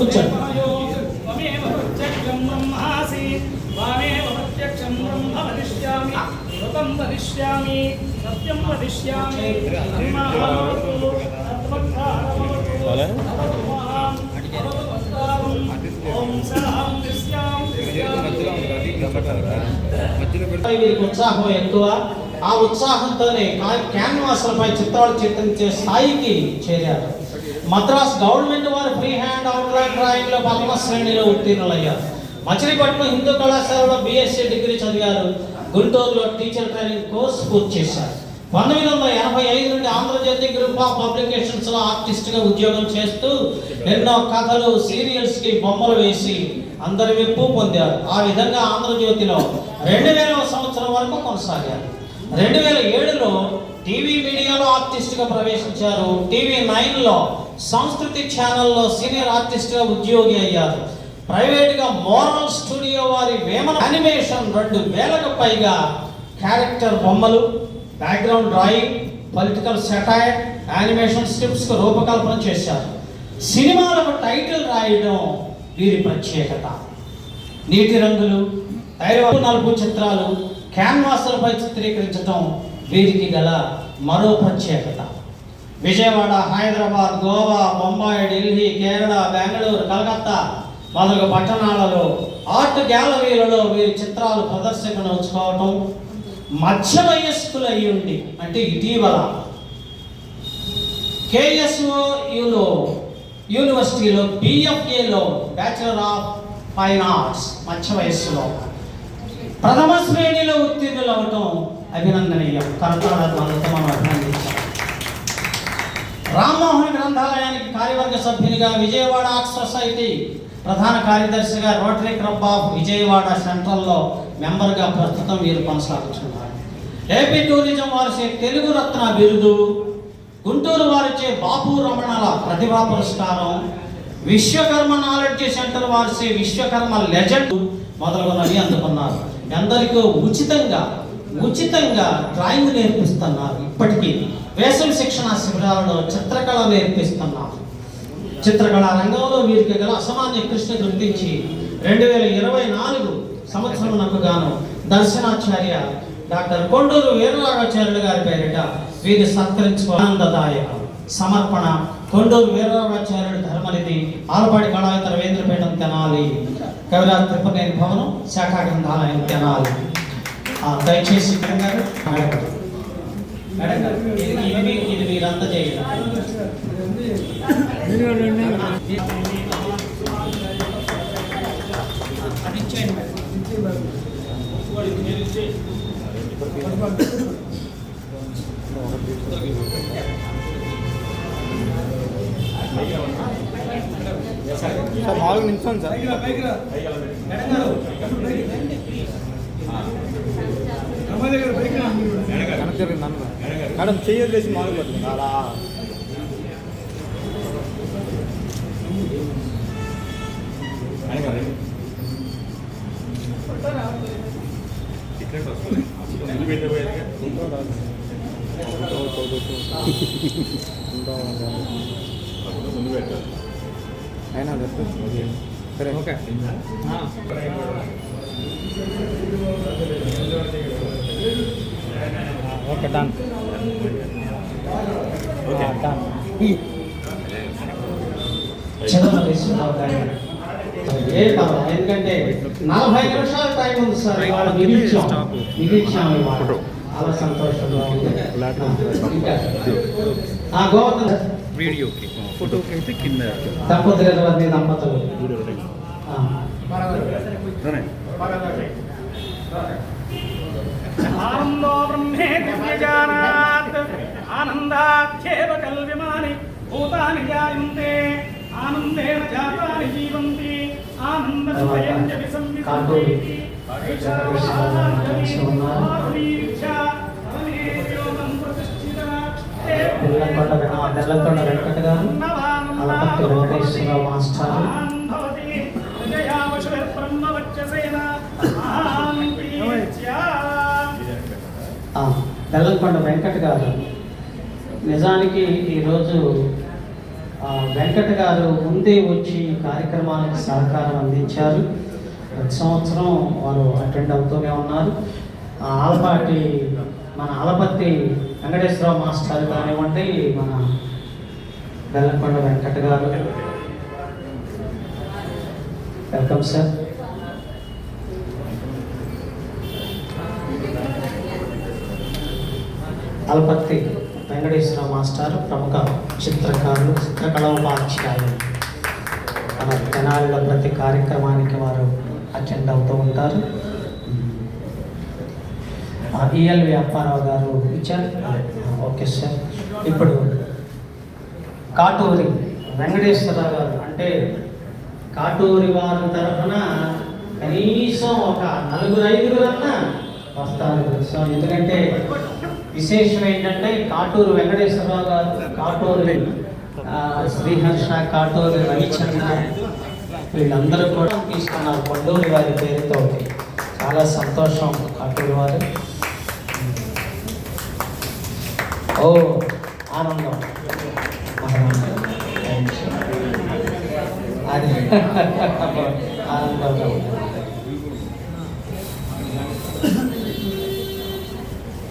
కూర్చోండి వీరికి ఉత్సాహం ఎక్కువ. ఆ ఉత్సాహంతోనే కా- క్యాన్వాస్లపై చిత్రాలు చిత్రించే స్థాయికి చేరారు. మద్రాస్ గవర్నమెంట్ వారి ఫ్రీ హ్యాండ్ అవుట్లైన్ డ్రాయింగ్లో పద్మశ్రేణిలో శ్రేణిలో ఉత్తీర్ణులయ్యారు. మచిలీపట్నం హిందూ కళాశాలలో బీఎస్సీ డిగ్రీ చదివారు. గుంటూరులో టీచర్ ట్రైనింగ్ కోర్స్ పూర్తి చేశారు. పంతొమ్మిది వందల ఎనభై ఐదు నుండి ఆంధ్రజ్యోతి గ్రూప్ ఆఫ్ పబ్లికేషన్స్లో ఆర్టిస్ట్గా ఉద్యోగం చేస్తూ ఎన్నో కథలు సీరియల్స్కి బొమ్మలు వేసి అందరి మెప్పు పొందారు. ఆ విధంగా ఆంధ్రజ్యోతిలో రెండు వేల సంవత్సరం వరకు కొనసాగారు. రెండు వేల ఏడులో టీవీ మీడియాలో ఆర్టిస్ట్గా ప్రవేశించారు. టీవీ నైన్లో సంస్కృతి ఛానల్లో సీనియర్ ఆర్టిస్ట్గా ఉద్యోగి అయ్యారు. ప్రైవేట్గా మోరల్ స్టూడియో వారి వేమన యానిమేషన్ రెండు వేలకు పైగా క్యారెక్టర్ బొమ్మలు background drawing political satire animation స్క్రిప్ట్స్కు రూపకల్పన చేశారు. సినిమాలకు టైటిల్ రాయడం వీరి ప్రత్యేకత. నీటి రంగులు తైరవ నలుపు చిత్రాలు క్యాన్వాసులపై చిత్రీకరించడం వీరికి గల మరో ప్రత్యేకత. విజయవాడ హైదరాబాద్ గోవా బొంబాయి ఢిల్లీ కేరళ బెంగళూరు కలకత్తా మొదలగు పట్టణాలలో ఆర్ట్ గ్యాలరీలలో వీరి చిత్రాలు ప్రదర్శనకు ఉంచుకోవటం మధ్య వయస్కులు అయ్యి ఉండి అంటే ఇటీవల కేఎస్ఓయులో యూనివర్సిటీలో బిఎఫ్ఏలో బ్యాచిలర్ ఆఫ్ ఫైన్ ఆర్ట్స్ మధ్య వయస్సులో. ప్రథమ శ్రేణిలో ఉత్తీర్ణులు అవటం అభినందనీయం. కర్ణాటక మనం అభినందించాం రామ్మోహన్ గ్రంథాలయానికి కార్యవర్గ సభ్యునిగా విజయవాడ ఆర్ట్స్ సొసైటీ ప్రధాన కార్యదర్శిగా రోటరీ క్లబ్ ఆఫ్ విజయవాడ సెంట్రల్లో మెంబర్గా ప్రస్తుతం వీరు కొనసాగుతున్నారు. ఏపీ టూరిజం వారిచే తెలుగు రత్న బిరుదు గుంటూరు వారిచే బాపు రమణల ప్రతిభా పురస్కారం విశ్వకర్మ నాలెడ్జ్ సెంటర్ వారిచే విశ్వకర్మ లెజెండ్ మొదలగునవి అందుకున్నారు. ఎందరికో ఉచితంగా ఉచితంగా డ్రాయింగ్ నేర్పిస్తున్నారు ఇప్పటికీ. వేసవి శిక్షణ శిబిరాలలో చిత్రకళ నేర్పిస్తున్నారు చిత్రకళ రంగంలో వీరికి గల అసామాన్య కృష్ణ గుర్తించి రెండు వేల ఇరవై నాలుగు సంవత్సరం గాను దర్శనాచార్య డాక్టర్ కొండూరు వీరరాఘాచార్యులు గారి పేరిట వీరి సత్కరించుకో ఆనందదాయకం. సమర్పణ కొండూరు వీరరాఘాచార్యుడు ధర్మనిధి ఆలపాడి కళాయిత రవీంద్రపేటం తెనాలి. కవిరాజ్ త్రిపురనేని భవనం శాఖా గ్రంథాలయం తెనాలి. ఆ, దయచేసి సార్ మామూలుగా నిల్చోండి సార్. తిరిగి నన్ను మేడం చెయ్యొద్దేసి మామూలుగా పడుతుంది అలా. అయినా సరే. ఓకే. ఓకే డన్ డన్ దాన్ని. ఏ పర్వాలేదు ఎందుకంటే నలభై నిమిషాల టైం ఉంది సార్. ఇవాళ మిగిల్చాం ఇవాళ. చాలా సంతోషంగా ఉంది. గోవర్ధన్ వీడియోకి ఫోటోకి అయితే కింద. దంపతులు ఇరవై దంపతులు ఆ. ఆనందో బ్రహ్మే దివ్యజానాత్ ఆనందాఖ్యేవ కల్విమాని భూతాని జాయంతే ఆనందేన జాతాని జీవంతి ఉన్నారు. బెల్లంకొండ వెన- బెల్లంకొండ వెంకట గారు అలపట్టి వెంకటేశ్వరరావు మాస్టర్ బెల్లంకొండ వెంకట గారు. నిజానికి ఈరోజు వెంకట గారు ముందే వచ్చి కార్యక్రమానికి సహకారం అందించారు. ప్రతి సంవత్సరం వారు అటెండ్ అవుతూనే ఉన్నారు. ఆ, ఆలపాటి మన ఆలపత్తి వెంకటేశ్వరరావు మాస్టర్ కానివ్వండి మన బెల్లంకొండ వెంకట గారు. Welcome sir Alapatti Venkateswara master ప్రముఖ చిత్రకారులు చిత్రకళ ఉపాధ్యాయులు. మన తెనాలిలో ప్రతి కార్యక్రమానికి వారు అటెండ్ అవుతూ ఉంటారు. ఈఎల్వి అప్పారావు గారు ఇచ్చారు. Okay sir. ఇప్పుడు కాటూరి వెంకటేశ్వరరావు గారు అంటే కాటూరి వారి తరఫున కనీసం ఒక నలుగురు ఐదుగురన్నా వస్తారు. సో ఎందుకంటే విశేషం ఏంటంటే కాటూరు వెంకటేశ్వరరావు గారు కాటూరి శ్రీహర్ష కాటూరి రవిచంద్ర వీళ్ళందరూ కూడా తీసుకున్నారు కొండూరి వారి పేరుతో చాలా సంతోషం కాటూరి వారు ఓ ఆనందం. అది ఆనందంగా.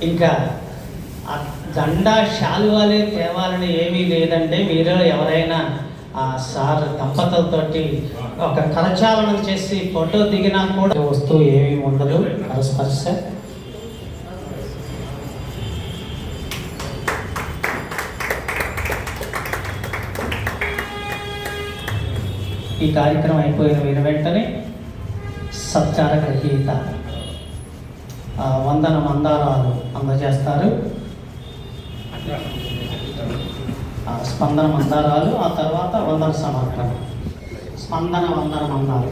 ఇంకా దండ శాలువాలే తేవాలని ఏమీ లేదంటే మీరు ఎవరైనా ఆ సార్ దంపతులతోటి ఒక కరచాలనం చేసి ఫోటో దిగినా కూడా వస్తువు ఏమీ ఉండదు. పరస్పర్శ ఈ కార్యక్రమం అయిపోయిన విన వెంటనే సత్కార గ్రహీత వందన మందారాలు అందజేస్తారు. స్పందన మందారాలు ఆ తర్వాత వందన సమర్పణ స్పందన వందన మందాలు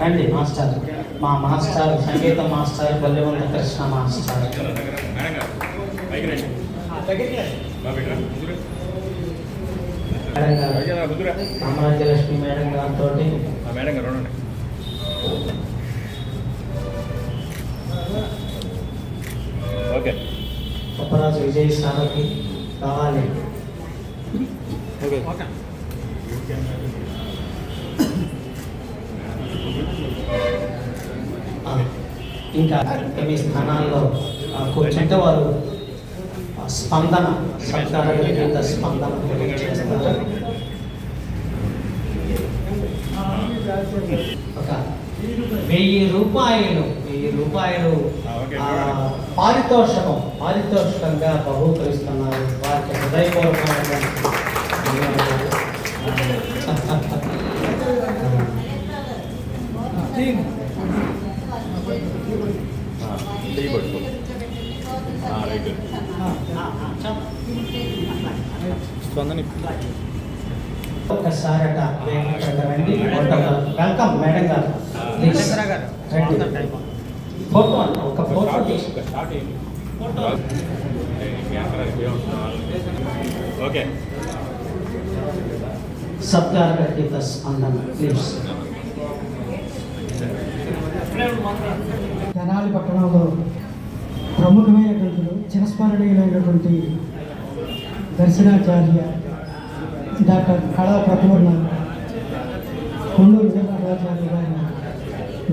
రండి మాస్టర్. మా మాస్టర్ సంగీత మాస్టర్ బల్లివంత కృష్ణ మాస్టర్. దగ్గరికి మేడం గారితో మేడం గారు. ఓకే. ఉప్పరాజు విజయ్ సారథి కావాలి. ఓకే. ఇంకా మీ స్థానాల్లో కూర్చుంటే వారు స్పందన సత్కార స్పందన తెలియజేస్తారు ఒక వెయ్యి రూపాయలు వెయ్యి రూపాయలు. పారితోషకం పారితోషికంగా బహూకరిస్తున్నారు. వారికి హృదయపూర్వకమైన ధన్యవాదాలు. ఒక్కసారట వెల్కమ్ మేడం గారు ఫోటో ఒక ఫోటో ఓకే సత్కార ప్లీజ్ తెనాలి పట్టణంలో ప్రముఖమైనటువంటి చిరస్మరణీయులైనటువంటి దర్శనాచార్య డాక్టర్ కళా ప్రపూర్ణ కొండూరు వీరరాఘవాచార్య గారి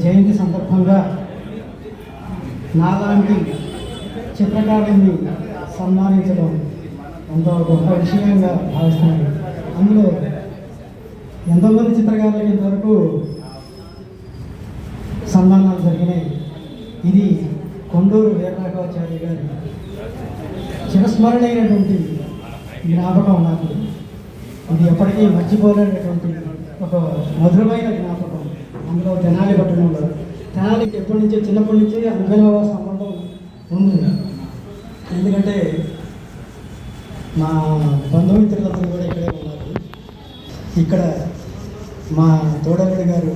జయంతి సందర్భంగా నాలాంటి చిత్రకారుల్ని సన్మానించడం ఎంతో గొప్ప విషయంగా భావిస్తున్నాను అందులో ఎంతోమంది చిత్రకారులకి ఇంతవరకు సన్మానాలు జరిగినాయి. ఇది కొండూరు వీరరాఘవాచార్య గారి చిరస్మరణైనటువంటి జ్ఞాపకం నాకు. ఇది ఎప్పటికీ మర్చిపోలేనటువంటి ఒక మధురమైన జ్ఞాపకం. అందులో తెనాలి పట్టణంలో. తెనాలికి ఎప్పటి నుంచి చిన్నప్పటి నుంచి అనుభవ సంబంధం ఉంది. ఎందుకంటే మా బంధుమిత్రులందరూ కూడా ఇక్కడే ఉన్నారు. ఇక్కడ మా తోడల్లుడి గారు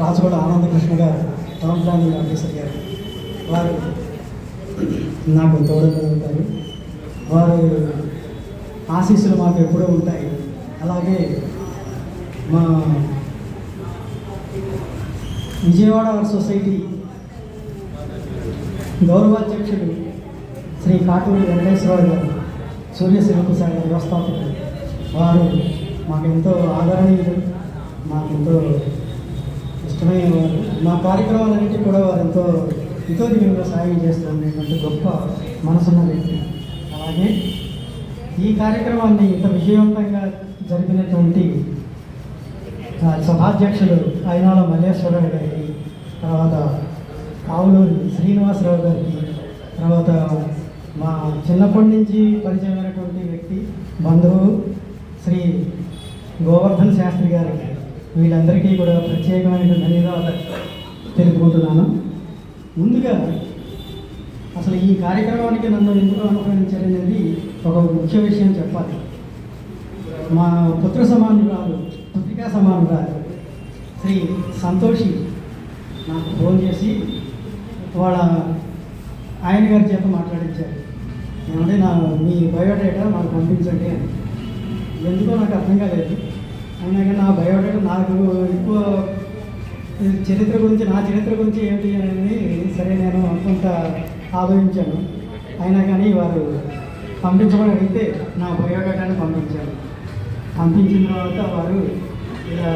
రాజగొడ ఆనందకృష్ణ గారు టౌన్ ప్లానింగ్ ఆఫీసర్ గారు. వారు నాకు తోడగలుగుతారు వారు ఆశీస్సులు మాకు ఎప్పుడూ ఉంటాయి. అలాగే మా విజయవాడ సొసైటీ గౌరవాధ్యక్షుడు శ్రీ కాటూరి వెంకటేశ్వరరావు గారు సూర్య శివప్రసాద్ గారి వ్యవస్థాపకులు. వారు మాకెంతో ఆదరణీయులు మాకెంతో ఇష్టమైన వారు. మా కార్యక్రమాలన్నింటినీ కూడా వారు ఎంతో ఇతోదిగా సాయం చేస్తూ ఉండేటువంటి గొప్ప మనసున్న వ్యక్తి. అలాగే ఈ కార్యక్రమాన్ని ఇంత విజయవంతంగా జరిపినటువంటి సభాధ్యక్షులు అయినాల మల్లేశ్వరరావు గారికి తర్వాత ఆవులూరి శ్రీనివాసరావు గారికి తర్వాత మా చిన్నప్పటి నుంచి పరిచయమైనటువంటి వ్యక్తి బంధువు శ్రీ గోవర్ధన్ శాస్త్రి గారికి వీళ్ళందరికీ కూడా ప్రత్యేకమైన ధన్యవాదాలు తెలుపుకుంటున్నాను. ముందుగా అసలు ఈ కార్యక్రమానికి నన్ను ఎందుకు అనుకరించారనేది ఒక ముఖ్య విషయం చెప్పాలి. మా పుత్ర సమానురాలు పుత్రికా సమానురాలు శ్రీ సంతోషి నాకు ఫోన్ చేసి వాళ్ళ ఆయన గారి చేత మాట్లాడించారు. ఏమంటే నా మీ బయోడేటా మాకు పంపించండి అని. ఎందుకో నాకు అర్థం కాలేదు. అయినా కానీ నా బయోడేటా నాకు ఎక్కువ చరిత్ర గురించి నా చరిత్ర గురించి ఏమిటి అనేది సరే నేను కొంత ఆలోచించాను. అయినా కానీ వారు పంపించమని అడిగితే నా బయోడేటాని పంపించారు. పంపించిన తర్వాత వారు ఇలా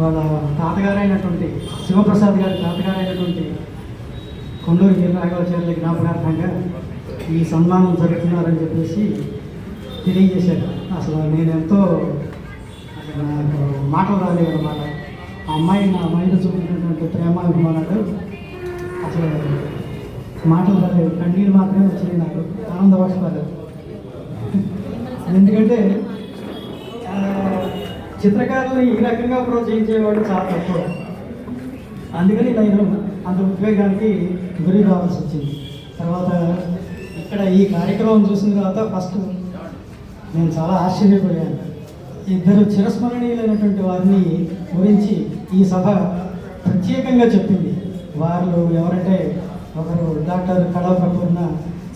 వాళ్ళ తాతగారైనటువంటి శివప్రసాద్ గారి తాతగారైనటువంటి కొండూరు వీరరాఘవాచార్యుల జ్ఞాపకార్థంగా ఈ సన్మానం జరుగుతున్నారని చెప్పేసి తెలియజేశారు. అసలు నేను ఎంతో నాకు మాటలు రాలేదు అన్నమాట ఆ అమ్మాయి నా మైండ్ చూపినటువంటి ప్రేమ అభిమానాలు అసలు మాటలు రాలేదు కన్నీళ్ళు మాత్రమే వచ్చినాయి నాకు. ఆనంద బాష్పాలు ఎందుకంటే చిత్రకారులు ఈ రకంగా ప్రోత్సహించేవాడు చాలా తక్కువ. అందుకని నేను అంత ఉద్వేగానికి గురి కావాల్సి వచ్చింది. తర్వాత ఇక్కడ ఈ కార్యక్రమం చూసిన తర్వాత ఫస్ట్ నేను చాలా ఆశ్చర్యపోయాను. ఇద్దరు చిరస్మరణీయులైనటువంటి వారిని గురించి ఈ సభ ప్రత్యేకంగా చెప్పింది. వారు ఎవరంటే ఒకరు డాక్టర్ కళాప్రపూర్ణ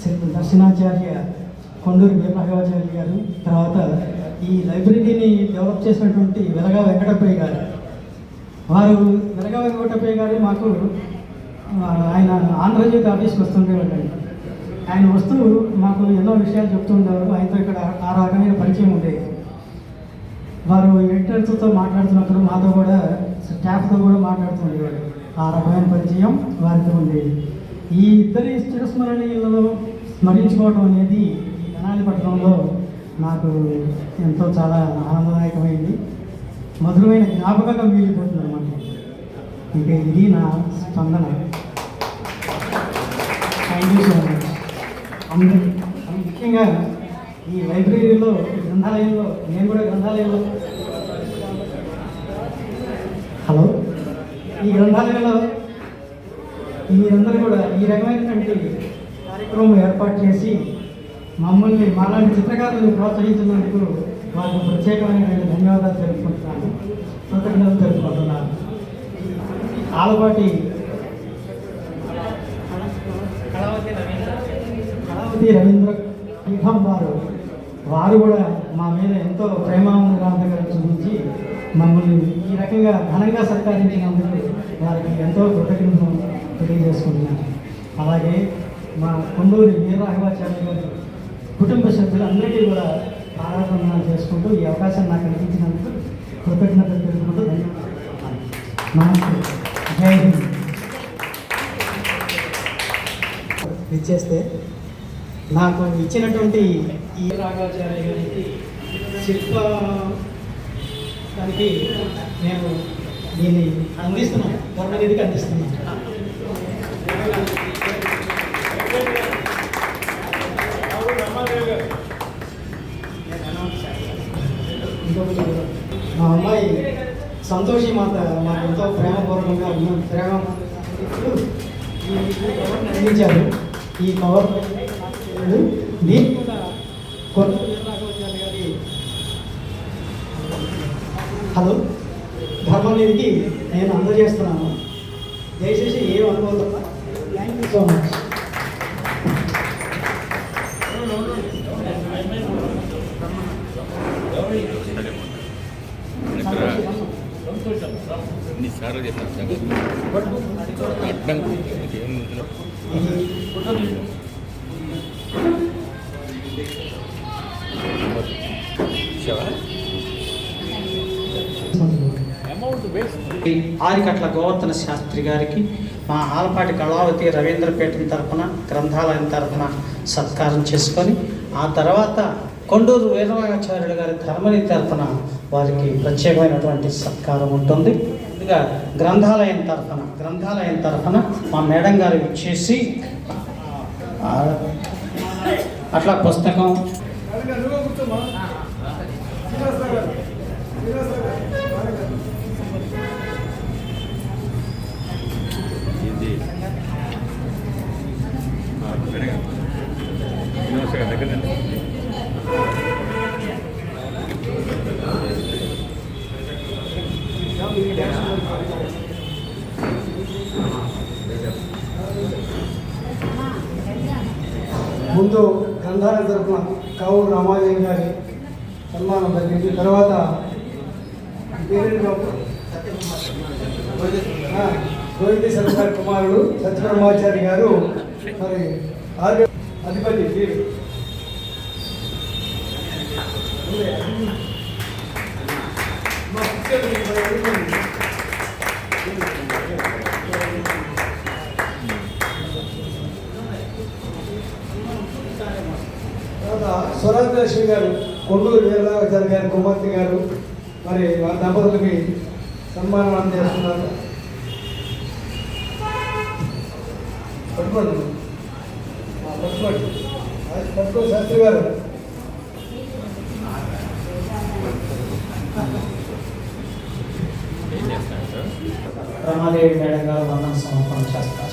శ్రీ దర్శనాచార్య కొండూరు వీరరాఘవాచార్య గారు. తర్వాత ఈ లైబ్రరీని డెవలప్ చేసినటువంటి వెలగా వెంకటప్పయ్య గారు. వారు వెలగా వెంకటప్పయ్య గారు మాకు ఆయన ఆంధ్రజ్యోతి ఆఫీస్కి వస్తుండేవాళ్ళండి ఆయన వస్తూ మాకు ఎన్నో విషయాలు చెప్తుండేవారు ఆయనతో ఇక్కడ ఆ రకమైన పరిచయం ఉండేది వారు ఎడిటర్స్తో మాట్లాడుతున్నప్పుడు మాతో కూడా స్టాఫ్తో కూడా మాట్లాడుతుండేవాడు ఆ రకమైన పరిచయం వారితో ఉండేది ఈ ఇద్దరి చిరస్మరణీయులను స్మరించుకోవడం అనేది ఈ తెనాలి పట్టణంలో నాకు ఎంతో చాలా ఆనందదాయకమైంది. మధురమైన జ్ఞాపకంగా మిగిలిపోతుంది అనమాట ఇక ఇది నా స్పందన. థ్యాంక్ యూ సో మచ్ అందరి ముఖ్యంగా ఈ లైబ్రరీలో గ్రంథాలయంలో నేను కూడా గ్రంథాలయంలో హలో ఈ గ్రంథాలయంలో మీరందరూ కూడా ఈ రకమైనటువంటి కార్యక్రమం ఏర్పాటు చేసి మమ్మల్ని మాలాంటి చిత్రకారులను ప్రోత్సహించినందుకు వారికి ప్రత్యేకమైనటువంటి ధన్యవాదాలు తెలుపుకుంటున్నాను. కృతజ్ఞతలు తెలుపుకుంటున్నాను. ఆలపాటి కళావతి రవీంద్ర రవీంద్ర పీఠం వారు వారు కూడా మా మీద ఎంతో ప్రేమానురాధంగా చూపించి మమ్మల్ని ఈ రకంగా ఘనంగా సత్కరించినందుకు వారికి ఎంతో కృతజ్ఞతలు తెలియజేసుకుంటున్నాను అలాగే మా కొండూరి వీరరాఘవాచార్య గారి కుటుంబ సభ్యులందరికీ కూడా ఆరాధన చేసుకుంటూ ఈ అవకాశం నాకు అందించినందుకు కృతజ్ఞతలు తెలుపుకుంటూ ధన్యవాదాలు. నమస్తే జై హింద్ ఇచ్చేస్తే నాకు ఇచ్చినటువంటి ఈ రాఘవాచార్య గారికి శిల్ప దానికి నేను దీన్ని అందిస్తున్నాను. ధర్మనిధికి అందిస్తున్నాను. మా అమ్మాయి సంతోషి మాత మాకు ఎంతో ప్రేమపూర్వకంగా ఉన్న ప్రేమ అందించారు. ఈ కవర్ దీన్ని కూడా హలో ధర్మనిధికి నేను అందజేస్తున్నాను. దయచేసి ఏం అనుకోవద్దు థ్యాంక్ యూ సో మచ్ సంతోషం ఎన్నిసార్లు చెప్పాను సంగతి అడ్డం ఏం ఆరికట్ల గోవర్ధన శాస్త్రి గారికి మా ఆలపాటి కళావతి రవీంద్రపేటం తరఫున గ్రంథాలయం తరఫున సత్కారం చేసుకొని ఆ తర్వాత కొండూరు వీరరామాచార్యుడు గారి ధర్మని తరఫున వారికి ప్రత్యేకమైనటువంటి సత్కారం ఉంటుంది. ఇంకా గ్రంథాలయం తరఫున గ్రంథాలయం తరఫున మా మేడం గారు ఇచ్చేసి అట్లా పుస్తకం ముందు గ్రంథాలయ తరఫున కావు రామాలయం గారి సన్మానం జరిగింది. తర్వాత పేరెంట్ బాబు ఆ, కుమారుడు సత్యబ్రహ్మాచారి గారు మరి అధిపతి వీరు. మా పిల్లలు ఇక్కడ అడుగుతుంది. గారు కొండూరు వీరరాఘాచారి గారి కుమార్తె గారు మరి వారి దంపతులకి సన్మానం అందజేస్తున్నారు పట్టుకోండి పట్టుకోండి ఆ, పట్టుకో శాస్త్రి గారు ప్రమాదేవి మేడం గారు వందన సమర్పణ చేస్తారు.